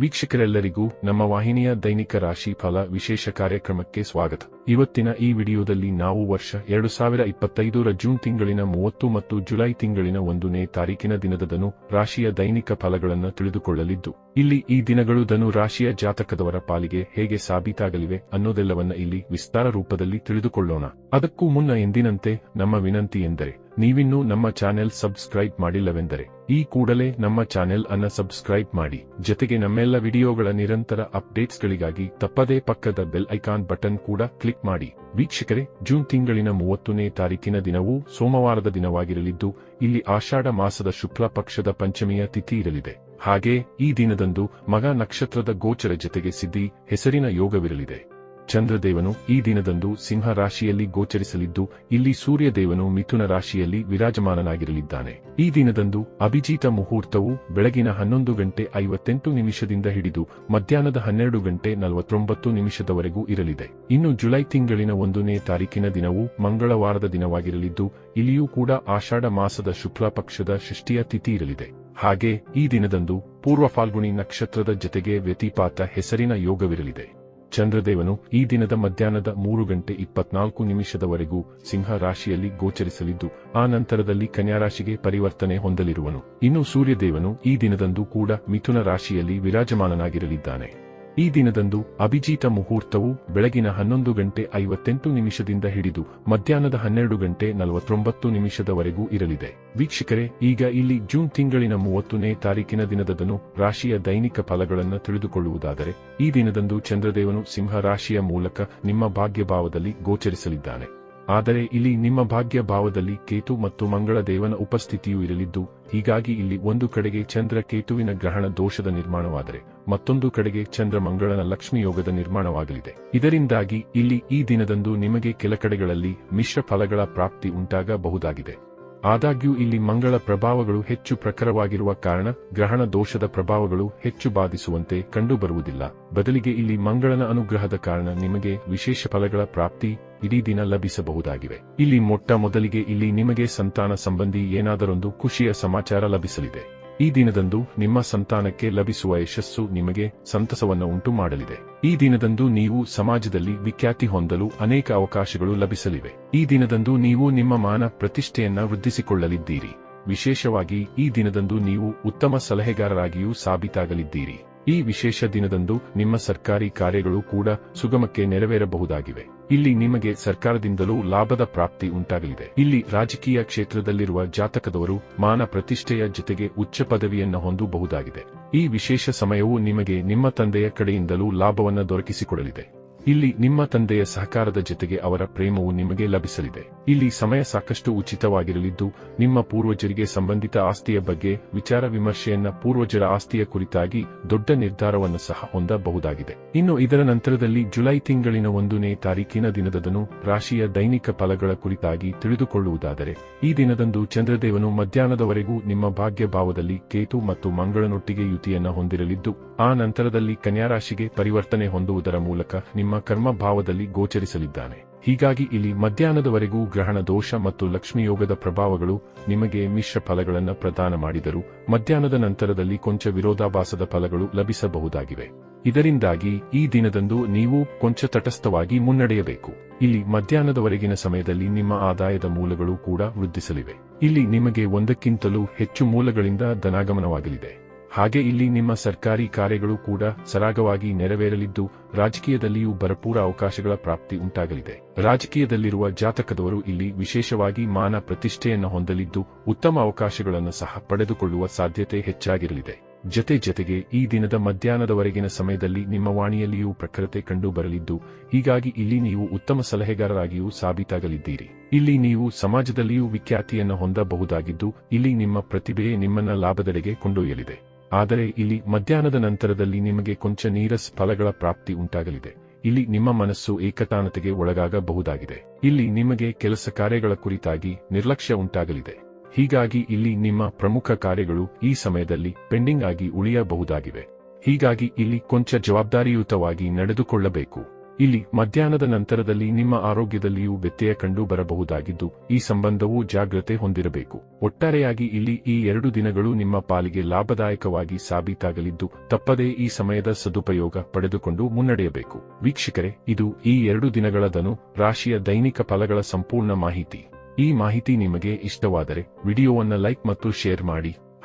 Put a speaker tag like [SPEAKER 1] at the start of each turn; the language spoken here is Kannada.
[SPEAKER 1] ವೀಕ್ಷಕರೆಲ್ಲರಿಗೂ ನಮ್ಮ ವಾಹಿನಿಯ ದೈನಿಕ ರಾಶಿ ಫಲ ವಿಶೇಷ ಕಾರ್ಯಕ್ರಮಕ್ಕೆ ಸ್ವಾಗತ. ಇವತ್ತಿನ ಈ ವಿಡಿಯೋದಲ್ಲಿ ನಾವು ವರ್ಷ ಎರಡು ಸಾವಿರ ಇಪ್ಪತ್ತೈದರ ಜೂನ್ ತಿಂಗಳಿನ ಮೂವತ್ತು ಮತ್ತು ಜುಲೈ ತಿಂಗಳಿನ ಒಂದನೇ ತಾರೀಕಿನ ದಿನದ ಧನು ರಾಶಿಯ ದೈನಿಕ ಫಲಗಳನ್ನು ತಿಳಿದುಕೊಳ್ಳಲಿದ್ದು, ಇಲ್ಲಿ ಈ ದಿನಗಳು ಧನು ರಾಶಿಯ ಜಾತಕದವರ ಪಾಲಿಗೆ ಹೇಗೆ ಸಾಬೀತಾಗಲಿವೆ ಅನ್ನೋದೆಲ್ಲವನ್ನ ಇಲ್ಲಿ ವಿಸ್ತಾರ ರೂಪದಲ್ಲಿ ತಿಳಿದುಕೊಳ್ಳೋಣ. ಅದಕ್ಕೂ ಮುನ್ನ ಎಂದಿನಂತೆ ನಮ್ಮ ವಿನಂತಿ ಎಂದರೆ ನೀವಿನ್ನೂ ನಮ್ಮ ಚಾನೆಲ್ ಸಬ್ಸ್ಕ್ರೈಬ್ ಮಾಡಿಲ್ಲವೆಂದರೆ, ಈ ಕೂಡಲೇ ನಮ್ಮ ಚಾನೆಲ್ ಅನ್ನ ಸಬ್ಸ್ಕ್ರೈಬ್ ಮಾಡಿ, ಜೊತೆಗೆ ನಮ್ಮೆಲ್ಲ ವಿಡಿಯೋಗಳ ನಿರಂತರ ಅಪ್ಡೇಟ್ಸ್ಗಳಿಗಾಗಿ ತಪ್ಪದೇ ಪಕ್ಕದ ಬೆಲ್ ಐಕಾನ್ ಬಟನ್ ಕೂಡ ಕ್ಲಿಕ್ ಮಾಡಿ. ವೀಕ್ಷಕರೇ, ಜೂನ್ ತಿಂಗಳಿನ ಮೂವತ್ತನೇ ತಾರೀಕಿನ ದಿನವೂ ಸೋಮವಾರದ ದಿನವಾಗಿರಲಿದ್ದು, ಇಲ್ಲಿ ಆಷಾಢ ಮಾಸದ ಶುಕ್ಲ ಪಕ್ಷದ ಪಂಚಮಿಯ ತಿಥಿ ಇರಲಿದೆ. ಹಾಗೆ ಈ ದಿನದಂದು ಮಗ ನಕ್ಷತ್ರದ ಗೋಚರ ಜೊತೆಗೆ ಸಿದ್ಧಿ, ಹೆಸರಿನ ಯೋಗವಿರಲಿದೆ. ಚಂದ್ರದೇವನು ಈ ದಿನದಂದು ಸಿಂಹ ರಾಶಿಯಲ್ಲಿ ಗೋಚರಿಸಲಿದ್ದು, ಇಲ್ಲಿ ಸೂರ್ಯದೇವನು ಮಿಥುನ ರಾಶಿಯಲ್ಲಿ ವಿರಾಜಮಾನನಾಗಿರಲಿದ್ದಾನೆ. ಈ ದಿನದಂದು ಅಭಿಜೀತ ಮುಹೂರ್ತವು ಬೆಳಗಿನ ಹನ್ನೊಂದು ಗಂಟೆ ಐವತ್ತೆಂಟು ನಿಮಿಷದಿಂದ ಹಿಡಿದು, ಮಧ್ಯಾಹ್ನದ ಹನ್ನೆರಡು ಗಂಟೆ ನಲವತ್ತೊಂಬತ್ತು ನಿಮಿಷದವರೆಗೂ ಇರಲಿದೆ. ಇನ್ನು ಜುಲೈ ತಿಂಗಳಿನ ಒಂದನೇ ತಾರೀಕಿನ ದಿನವು ಮಂಗಳವಾರದ ದಿನವಾಗಿರಲಿದ್ದು, ಇಲ್ಲಿಯೂ ಕೂಡ ಆಷಾಢ ಮಾಸದ ಶುಕ್ಲ ಪಕ್ಷದ ಷಷ್ಠಿಯ ತಿಥಿ ಇರಲಿದೆ. ಹಾಗೆ ಈ ದಿನದಂದು ಪೂರ್ವ ಫಾಲ್ಗುಣಿ ನಕ್ಷತ್ರದ ಜತೆಗೆ ವ್ಯತಿಪಾತ ಹೆಸರಿನ ಯೋಗವಿರಲಿದೆ. ಚಂದ್ರದೇವನು ಈ ದಿನದ ಮಧ್ಯಾಹ್ನದ ಮೂರು ಗಂಟೆ ಇಪ್ಪತ್ನಾಲ್ಕು ನಿಮಿಷದವರೆಗೂ ಸಿಂಹ ರಾಶಿಯಲ್ಲಿ ಗೋಚರಿಸಲಿದ್ದು, ಆ ನಂತರದಲ್ಲಿ ಕನ್ಯಾ ರಾಶಿಗೆ ಪರಿವರ್ತನೆ ಹೊಂದಲಿರುವನು. ಇನ್ನು ಸೂರ್ಯದೇವನು ಈ ದಿನದಂದು ಕೂಡ ಮಿಥುನ ರಾಶಿಯಲ್ಲಿ ವಿರಾಜಮಾನನಾಗಿರಲಿದ್ದಾನೆ. ಈ ದಿನದಂದು ಅಭಿಜೀತ ಮುಹೂರ್ತವು ಬೆಳಗಿನ ಹನ್ನೊಂದು ಗಂಟೆ ಐವತ್ತೆಂಟು ನಿಮಿಷದಿಂದ ಹಿಡಿದು ಮಧ್ಯಾಹ್ನದ ಹನ್ನೆರಡು ಗಂಟೆ ನಲವತ್ತೊಂಬತ್ತು ನಿಮಿಷದವರೆಗೂ ಇರಲಿದೆ. ವೀಕ್ಷಕರೇ, ಈಗ ಇಲ್ಲಿ ಜೂನ್ ತಿಂಗಳಿನ ಮೂವತ್ತನೇ ತಾರೀಕಿನ ದಿನದದನು ರಾಶಿಯ ದೈನಿಕ ಫಲಗಳನ್ನು ತಿಳಿದುಕೊಳ್ಳುವುದಾದರೆ, ಈ ದಿನದಂದು ಚಂದ್ರದೇವನು ಸಿಂಹ ರಾಶಿಯ ಮೂಲಕ ನಿಮ್ಮ ಭಾಗ್ಯಭಾವದಲ್ಲಿ ಗೋಚರಿಸಲಿದ್ದಾನೆ. ಆದರೆ ಇಲ್ಲಿ ನಿಮ್ಮ ಭಾಗ್ಯ ಭಾವದಲ್ಲಿ ಕೇತು ಮತ್ತು ಮಂಗಳ ದೇವನ ಉಪಸ್ಥಿತಿಯೂ ಇರಲಿದ್ದು, ಹೀಗಾಗಿ ಇಲ್ಲಿ ಒಂದು ಕಡೆಗೆ ಚಂದ್ರ ಕೇತುವಿನ ಗ್ರಹಣ ದೋಷದ ನಿರ್ಮಾಣವಾದರೆ, ಮತ್ತೊಂದು ಕಡೆಗೆ ಚಂದ್ರ ಮಂಗಳನ ಲಕ್ಷ್ಮಿ ಯೋಗದ ನಿರ್ಮಾಣವಾಗಲಿದೆ. ಇದರಿಂದಾಗಿ ಇಲ್ಲಿ ಈ ದಿನದಂದು ನಿಮಗೆ ಕೆಲ ಕಡೆಗಳಲ್ಲಿ ಮಿಶ್ರ ಫಲಗಳ ಪ್ರಾಪ್ತಿ ಉಂಟಾಗಬಹುದಾಗಿದೆ. ಆದಾಗ್ಯೂ ಇಲ್ಲಿ ಮಂಗಳ ಪ್ರಭಾವಗಳು ಹೆಚ್ಚು ಪ್ರಖರವಾಗಿರುವ ಕಾರಣ ಗ್ರಹಣ ದೋಷದ ಪ್ರಭಾವಗಳು ಹೆಚ್ಚು ಬಾಧಿಸುವಂತೆ ಕಂಡುಬರುವುದಿಲ್ಲ. ಬದಲಿಗೆ ಇಲ್ಲಿ ಮಂಗಳನ ಅನುಗ್ರಹದ ಕಾರಣ ನಿಮಗೆ ವಿಶೇಷ ಫಲಗಳ ಪ್ರಾಪ್ತಿ ಇಡೀ ದಿನ ಲಭಿಸಬಹುದಾಗಿವೆ. ಇಲ್ಲಿ ಮೊಟ್ಟ ಮೊದಲಿಗೆ ಇಲ್ಲಿ ನಿಮಗೆ ಸಂತಾನ ಸಂಬಂಧಿ ಏನಾದರೊಂದು ಖುಷಿಯ ಸಮಾಚಾರ ಲಭಿಸಲಿದೆ. ಈ ದಿನದಂದು ನಿಮ್ಮ ಸಂತಾನಕ್ಕೆ ಲಭಿಸುವ ಯಶಸ್ಸು ನಿಮಗೆ ಸಂತಸವನ್ನು ಉಂಟು ಮಾಡಲಿದೆ ಈ ದಿನದಂದು ನೀವು ಸಮಾಜದಲ್ಲಿ ವಿಖ್ಯಾತಿ ಹೊಂದಲು ಅನೇಕ ಅವಕಾಶಗಳು ಲಭಿಸಲಿವೆ. ಈ ದಿನದಂದು ನೀವು ನಿಮ್ಮ ಮಾನ ಪ್ರತಿಷ್ಠೆಯನ್ನ ವೃದ್ಧಿಸಿಕೊಳ್ಳಲಿದ್ದೀರಿ. ವಿಶೇಷವಾಗಿ ಈ ದಿನದಂದು ನೀವು ಉತ್ತಮ ಸಲಹೆಗಾರರಾಗಿಯೂ ಸಾಬೀತಾಗಲಿದ್ದೀರಿ. ಈ ವಿಶೇಷ ದಿನದಂದು ನಿಮ್ಮ ಸರ್ಕಾರಿ ಕಾರ್ಯಗಳು ಕೂಡ ಸುಗಮಕ್ಕೆ ನೆರವೇರಬಹುದಾಗಿವೆ. ಇಲ್ಲಿ ನಿಮಗೆ ಸರ್ಕಾರದಿಂದಲೂ ಲಾಭದ ಪ್ರಾಪ್ತಿ ಉಂಟಾಗಲಿದೆ. ಇಲ್ಲಿ ರಾಜಕೀಯ ಕ್ಷೇತ್ರದಲ್ಲಿರುವ ಜಾತಕದವರು ಮಾನ ಪ್ರತಿಷ್ಠೆಯ ಜೊತೆಗೆ ಉಚ್ಚ ಪದವಿಯನ್ನು ಹೊಂದಬಹುದಾಗಿದೆ. ಈ ವಿಶೇಷ ಸಮಯವು ನಿಮಗೆ ನಿಮ್ಮ ತಂದೆಯ ಕಡೆಯಿಂದಲೂ ಲಾಭವನ್ನು ದೊರಕಿಸಿಕೊಡಲಿದೆ. ಇಲ್ಲಿ ನಿಮ್ಮ ತಂದೆಯ ಸಹಕಾರದ ಜೊತೆಗೆ ಅವರ ಪ್ರೇಮವು ನಿಮಗೆ ಲಭಿಸಲಿದೆ. ಇಲ್ಲಿ ಸಮಯ ಸಾಕಷ್ಟು ಉಚಿತವಾಗಿರಲಿದ್ದು, ನಿಮ್ಮ ಪೂರ್ವಜರಿಗೆ ಸಂಬಂಧಿತ ಆಸ್ತಿಯ ಬಗ್ಗೆ ವಿಚಾರ ವಿಮರ್ಶೆಯನ್ನ ಪೂರ್ವಜರ ಆಸ್ತಿಯ ಕುರಿತಾಗಿ ದೊಡ್ಡ ನಿರ್ಧಾರವನ್ನು ಸಹ ಹೊಂದಬಹುದಾಗಿದೆ. ಇನ್ನು ಇದರ ನಂತರದಲ್ಲಿ ಜುಲೈ ತಿಂಗಳಿನ ಒಂದನೇ ತಾರೀಕಿನ ದಿನದದನು ರಾಶಿಯ ದೈನಿಕ ಫಲಗಳ ಕುರಿತಾಗಿ ತಿಳಿದುಕೊಳ್ಳುವುದಾದರೆ, ಈ ದಿನದಂದು ಚಂದ್ರದೇವನು ಮಧ್ಯಾಹ್ನದವರೆಗೂ ನಿಮ್ಮ ಭಾಗ್ಯ ಭಾವದಲ್ಲಿ ಕೇತು ಮತ್ತು ಮಂಗಳನೊಟ್ಟಿಗೆ ಯುತಿಯನ್ನ ಹೊಂದಿರಲಿದ್ದು, ಆ ನಂತರದಲ್ಲಿ ಕನ್ಯಾರಾಶಿಗೆ ಪರಿವರ್ತನೆ ಹೊಂದುವುದರ ಮೂಲಕ ನಿಮ್ಮ ಕರ್ಮ ಭಾವದಲ್ಲಿ ಗೋಚರಿಸಲಿದ್ದಾನೆ. ಹೀಗಾಗಿ ಇಲ್ಲಿ ಮಧ್ಯಾಹ್ನದವರೆಗೂ ಗ್ರಹಣ ದೋಷ ಮತ್ತು ಲಕ್ಷ್ಮಿ ಯೋಗದ ಪ್ರಭಾವಗಳು ನಿಮಗೆ ಮಿಶ್ರ ಫಲಗಳನ್ನು ಪ್ರದಾನ ಮಾಡಿದರೂ ಮಧ್ಯಾಹ್ನದ ನಂತರದಲ್ಲಿ ಕೊಂಚ ವಿರೋಧಾಭಾಸದ ಫಲಗಳು ಲಭಿಸಬಹುದಾಗಿವೆ. ಇದರಿಂದಾಗಿ ಈ ದಿನದಂದು ನೀವು ಕೊಂಚ ತಟಸ್ಥವಾಗಿ ಮುನ್ನಡೆಯಬೇಕು. ಇಲ್ಲಿ ಮಧ್ಯಾಹ್ನದವರೆಗಿನ ಸಮಯದಲ್ಲಿ ನಿಮ್ಮ ಆದಾಯದ ಮೂಲಗಳು ಕೂಡ ವೃದ್ಧಿಸಲಿವೆ. ಇಲ್ಲಿ ನಿಮಗೆ ಒಂದಕ್ಕಿಂತಲೂ ಹೆಚ್ಚು ಮೂಲಗಳಿಂದ ಧನಾಗಮನವಾಗಲಿದೆ. ಹಾಗೆ ಇಲ್ಲಿ ನಿಮ್ಮ ಸರ್ಕಾರಿ ಕಾರ್ಯಗಳು ಕೂಡ ಸರಾಗವಾಗಿ ನೆರವೇರಲಿದ್ದು, ರಾಜಕೀಯದಲ್ಲಿಯೂ ಭರಪೂರ ಅವಕಾಶಗಳ ಪ್ರಾಪ್ತಿ ಉಂಟಾಗಲಿದೆ. ರಾಜಕೀಯದಲ್ಲಿರುವ ಜಾತಕದವರು ಇಲ್ಲಿ ವಿಶೇಷವಾಗಿ ಮಾನ ಪ್ರತಿಷ್ಠೆಯನ್ನು ಹೊಂದಲಿದ್ದು, ಉತ್ತಮ ಅವಕಾಶಗಳನ್ನು ಸಹ ಪಡೆದುಕೊಳ್ಳುವ ಸಾಧ್ಯತೆ ಹೆಚ್ಚಾಗಿರಲಿದೆ. ಜತೆ ಜತೆಗೆ ಈ ದಿನದ ಮಧ್ಯಾಹ್ನದವರೆಗಿನ ಸಮಯದಲ್ಲಿ ನಿಮ್ಮ ವಾಣಿಯಲ್ಲಿಯೂ ಪ್ರಖರತೆ ಕಂಡು ಬರಲಿದ್ದು ಹೀಗಾಗಿ ಇಲ್ಲಿ ನೀವು ಉತ್ತಮ ಸಲಹೆಗಾರರಾಗಿಯೂ ಸಾಬೀತಾಗಲಿದ್ದೀರಿ. ಇಲ್ಲಿ ನೀವು ಸಮಾಜದಲ್ಲಿಯೂ ವಿಖ್ಯಾತಿಯನ್ನು ಹೊಂದಬಹುದಾಗಿದ್ದು, ಇಲ್ಲಿ ನಿಮ್ಮ ಪ್ರತಿಭೆಯೇ ನಿಮ್ಮನ್ನ ಲಾಭದೆಡೆಗೆ ಕೊಂಡೊಯ್ಯಲಿದೆ. ಆದರೆ ಇಲ್ಲಿ ಮಧ್ಯಾಹ್ನದ ನಂತರದಲ್ಲಿ ನಿಮಗೆ ಕೊಂಚ ನೀರಸ್ ಫಲಗಳ ಪ್ರಾಪ್ತಿ ಉಂಟಾಗಲಿದೆ. ಇಲ್ಲಿ ನಿಮ್ಮ ಮನಸ್ಸು ಏಕತಾನತೆಗೆ ಒಳಗಾಗಬಹುದಾಗಿದೆ. ಇಲ್ಲಿ ನಿಮಗೆ ಕೆಲಸ ಕಾರ್ಯಗಳ ಕುರಿತಾಗಿ ನಿರ್ಲಕ್ಷ್ಯ ಉಂಟಾಗಲಿದೆ. ಹೀಗಾಗಿ ಇಲ್ಲಿ ನಿಮ್ಮ ಪ್ರಮುಖ ಕಾರ್ಯಗಳು ಈ ಸಮಯದಲ್ಲಿ ಪೆಂಡಿಂಗ್ ಆಗಿ ಉಳಿಯಬಹುದಾಗಿವೆ. ಹೀಗಾಗಿ ಇಲ್ಲಿ ಕೊಂಚ ಜವಾಬ್ದಾರಿಯುತವಾಗಿ ನಡೆದುಕೊಳ್ಳಬೇಕು. ಇಲ್ಲಿ ಮಧ್ಯಾಹ್ನದ ನಂತರದಲ್ಲಿ ನಿಮ್ಮ ಆರೋಗ್ಯದಲ್ಲಿಯೂ ವ್ಯತ್ಯಯ ಕಂಡು ಬರಬಹುದಾಗಿದ್ದು ಈ ಸಂಬಂಧವು ಜಾಗ್ರತೆ ಹೊಂದಿರಬೇಕು. ಒಟ್ಟಾರೆಯಾಗಿ ಇಲ್ಲಿ ಈ ಎರಡು ದಿನಗಳು ನಿಮ್ಮ ಪಾಲಿಗೆ ಲಾಭದಾಯಕವಾಗಿ ಸಾಬೀತಾಗಲಿದ್ದು, ತಪ್ಪದೇ ಈ ಸಮಯದ ಸದುಪಯೋಗ ಪಡೆದುಕೊಂಡು ಮುನ್ನಡೆಯಬೇಕು. ವೀಕ್ಷಕರೇ, ಇದು ಈ ಎರಡು ದಿನಗಳ ಧನು ರಾಶಿಯ ದೈನಿಕ ಫಲಗಳ ಸಂಪೂರ್ಣ ಮಾಹಿತಿ. ಈ ಮಾಹಿತಿ ನಿಮಗೆ ಇಷ್ಟವಾದರೆ, ವಿಡಿಯೋವನ್ನು ಲೈಕ್ ಮತ್ತು ಶೇರ್ ಮಾಡಿ.